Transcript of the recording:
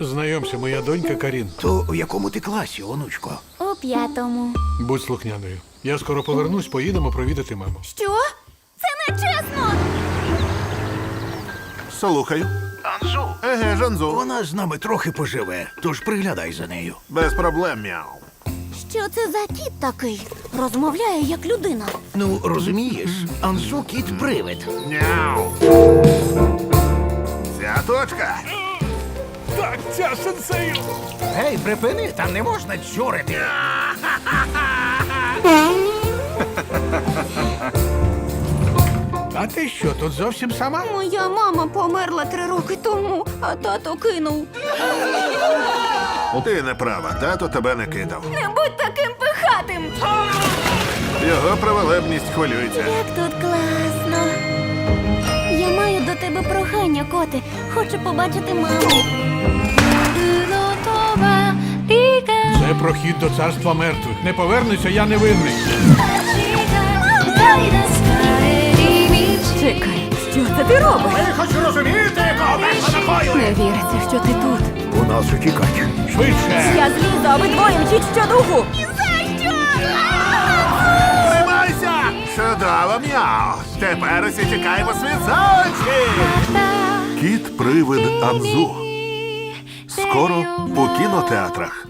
Знайомся, моя донька Карін. То у якому ти класі, онучко? У п'ятому. Будь слухняною. Я скоро повернусь, поїдемо провідати маму. Що? Це не чесно! Слухаю. Анзу. Еге, Жанзу. Вона з нами трохи поживе, тож приглядай за нею. Без проблем, мяу. Що це за кіт такий? Розмовляє як людина. Ну, розумієш, Анзу кіт привид. Няу. Ця точка. Так, сенсею! Гей, припини, там не можна чурити. А ти що, тут зовсім сама? Моя мама померла три роки тому, а тато кинув. Ти не права, тато тебе не кидав. Не будь таким пихатим! Його праволебність хвилюється. Як тут класно. Я тебе прохання, коти. Хочу побачити маму. Це прохід до царства мертвих. Не повернуся, я невинний. Чекай, що це ти робиш? Ви хоч розумієте, кого? Не віриться, що ти тут. У нас утікач. Швидше! Я злізу, а ви двоє мчіть щодуху. Чудово, мяу. Тепер усі тікаємо за. Кіт-привид Анзу. Скоро у кінотеатрах.